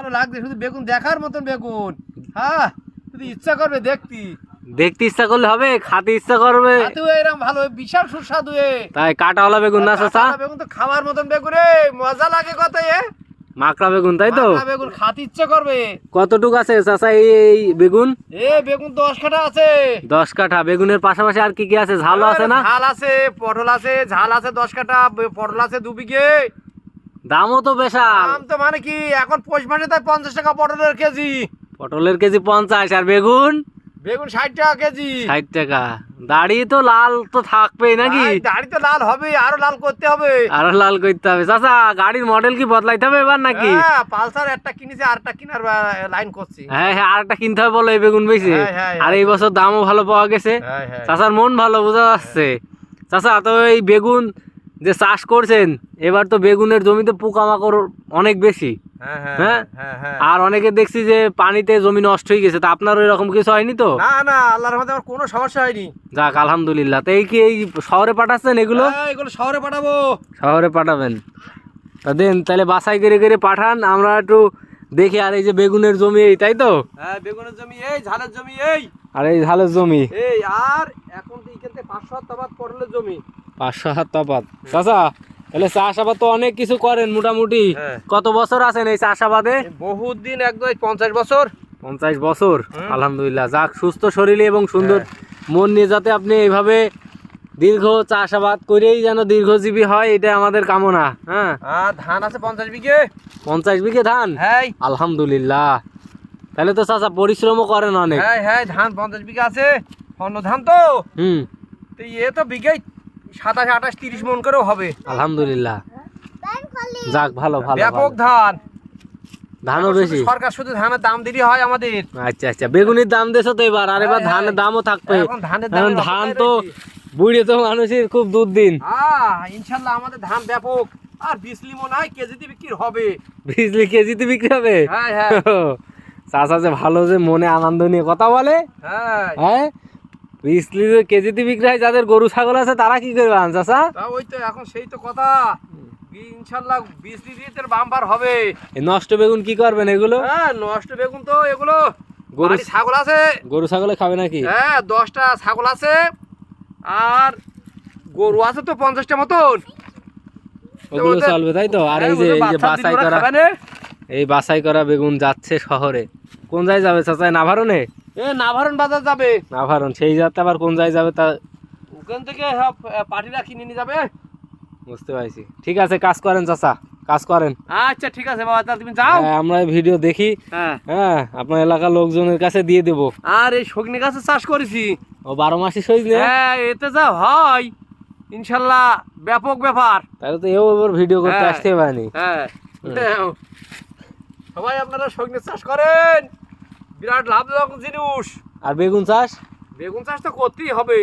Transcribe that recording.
ভালো লাগছে শুধু বেগুন দেখার মতন বেগুন। হ্যাঁ শুধু ইচ্ছা করবে দেখতি। দেখতে ইচ্ছা করলে হবে খাতে ইচ্ছা করবে। হাতেও এরকম ভালো বিশাল সুস্বাদু এ। তাই কাটাওয়ালা বেগুন না চাচা? বেগুন তো খাওয়ার মতন বেগুন রে মজা লাগে কত এ। মাকড়া বেগুন তাই তো? বেগুন খাতে ইচ্ছে করবে। কতটুক আছে চাচা এই এই বেগুন? এ বেগুন দশ কাঠা আছে। দশ কাঠা বেগুনের পাশাপাশি আর কি কি আছে? ঝাল আছে না? ঝাল আছে পটল আছে ঝাল আছে দশ কাঠা পটল আছে দু বিঘে। দামও তো বেশাল। দাম তো মানে কি এখন পৌষ মাসে তাই পঞ্চাশ টাকা পটলের কেজি। পটলের কেজি পঞ্চাশ আর বেগুন? বেগুন ষাট টাকা কেজি। ষাট টাকা। দাড়ি তো লাল তো থাকবেই নাকি? দাড়ি তো লাল হবে আরও লাল করতে হবে। আরও লাল করতে হবে। চাচা গাড়ির মডেল কি বদলাইতে হবে এবার নাকি? হ্যাঁ পালসার একটা কিনেছি আর একটা কিনার লাইন করছি। হ্যাঁ হ্যাঁ আর একটা কিনতে হবে বলো এই বেগুন বেশি। হ্যাঁ, হ্যাঁ, আর। এই বছর দামও ভালো পাওয়া গেছে। চাচার মন ভালো বোঝা যাচ্ছে। চাচা তো এই বেগুন যে চাষ করছেন এবার তো বেগুনের জমিতে পোকামাকড় অনেক বেশি। হ্যাঁ হ্যাঁ হ্যাঁ? হ্যাঁ আর অনেকে দেখছি যে পানিতে জমি নষ্ট হয়ে গেছে তা আপনার এরকম কিছু হয়নি তো? না না আল্লাহর রহমতে আমার কোনো সমস্যা হয়নি। যাক আলহামদুলিল্লাহ। তো এই কি এই শহরে পাঠাচ্ছেন এগুলো? এগুলো শহরে পাঠাবো। শহরে পাঠাবেন। তা দেন তাহলে বাসাই করে করে পাঠান আমরা একটু দেখি আর এই যে বেগুনের জমি এই তাই তো? হ্যাঁ বেগুনের জমি এই ঝালের জমি এই। আর এই ঝালের জমি। এই আর এখন তো এখান থেকে পাঁচশো তাবাদ পটলের জমি। পাঁচশো হাত তফাত চাচা তাহলে চাষাবাদ তো অনেক কিছু করেন মোটামুটি। হ্যাঁ। কত বছর আছেন এই চাষাবাদে? বহুত দিন একদম পঞ্চাশ বছর। পঞ্চাশ বছর? আলহামদুলিল্লাহ। যাক সুস্থ শরীরে এবং সুন্দর হ্যাঁ। মন নিয়ে যাতে আপনি এইভাবে দীর্ঘ চাষাবাদ করেই যেন দীর্ঘজীবী হয় এটা আমাদের কামনা হ্যাঁ। ধান আছে পঞ্চাশ বিঘে? পঞ্চাশ বিঘে ধান? হ্যাঁ। আলহামদুলিল্লাহ। তাহলে তো চাচা পরিশ্রমও করেন অনেক। হ্যাঁ হ্যাঁ ধান পঞ্চাশ বিঘা আছে। অন্য ধান তো? হুম। এ তো বিঘে সাতাশ আঠাশ তিরিশ মন করেও হবে। আলহামদুলিল্লাহ। যাক ভালো ভালো ব্যাপক ধান। ধানও বেশি। সরকার শুধু ধানের দাম হয় আমাদের। আচ্ছা আচ্ছা বেগুনির দাম দেছো তো এবার আর এবার ধানের। দামও থাকবে। ধানের ধান তো বুড়ে তো মানুষের খুব দুর্দিন। আহ ইনশাল্লাহ আমাদের ধান ব্যাপক। আর বিজলি মনে হয় কেজিতে বিক্রি হবে। বিজলি কেজিতে বিক্রি হবে? হ্যাঁ হ্যাঁ। যে ভালো যে মনে আনন্দ নিয়ে কথা বলে। হ্যাঁ। হ্যাঁ? যে কেজিতে বিক্রি হয় যাদের গরু ছাগল আছে তারা কি করবে আন চাচা তা ওই তো এখন সেই তো কথা। ইনশাল্লাহ দিয়ে তোর বাম্পার হবে। এই নষ্ট বেগুন কি করবেন এগুলো? হ্যাঁ নষ্ট বেগুন তো এগুলো। গরু- ছাগল আছে। গরু ছাগলে খাবে নাকি? হ্যাঁ দশটা ছাগল আছে। আর গরু আছে তো পঞ্চাশটা মতন। ওগুলো চলবে তাই তো? আর এই হ্যাঁ, যে এই যে বাছাই করা এই বাছাই করা বেগুন যাচ্ছে শহরে। কোন জায়গায় যাবে চাচা নাভারণে এ নাভারণ বাজার যাবে। নাভারণ সেই যাতে আবার কোন জায়গায় যাবে তা ওখান থেকে সব পার্টিরা কিনে নিয়ে যাবে। বুঝতে পারছি। ঠিক আছে কাজ করেন চাচা কাজ করেন। আচ্ছা ঠিক আছে বাবা তাহলে তুমি যাও। হ্যাঁ, আমরা ভিডিও দেখি। হ্যাঁ। হ্যাঁ আপনার এলাকার লোকজনের কাছে দিয়ে দেবো। আর এই সগনি গাছের চাষ করেছি। ও বারো মাসে সইলে হ্যাঁ এতে যা হয়। ইনশাল্লাহ ব্যাপক ব্যাপার। তাহলে তো এও এবার ভিডিও করতে হ্যাঁ। আসতে পারেনি। হ্যাঁ সবাই আপনারা সগনি চাষ করেন। বিরাট লাভজনক জিনিস। আর বেগুন চাষ? বেগুন চাষ তো করতেই হবে।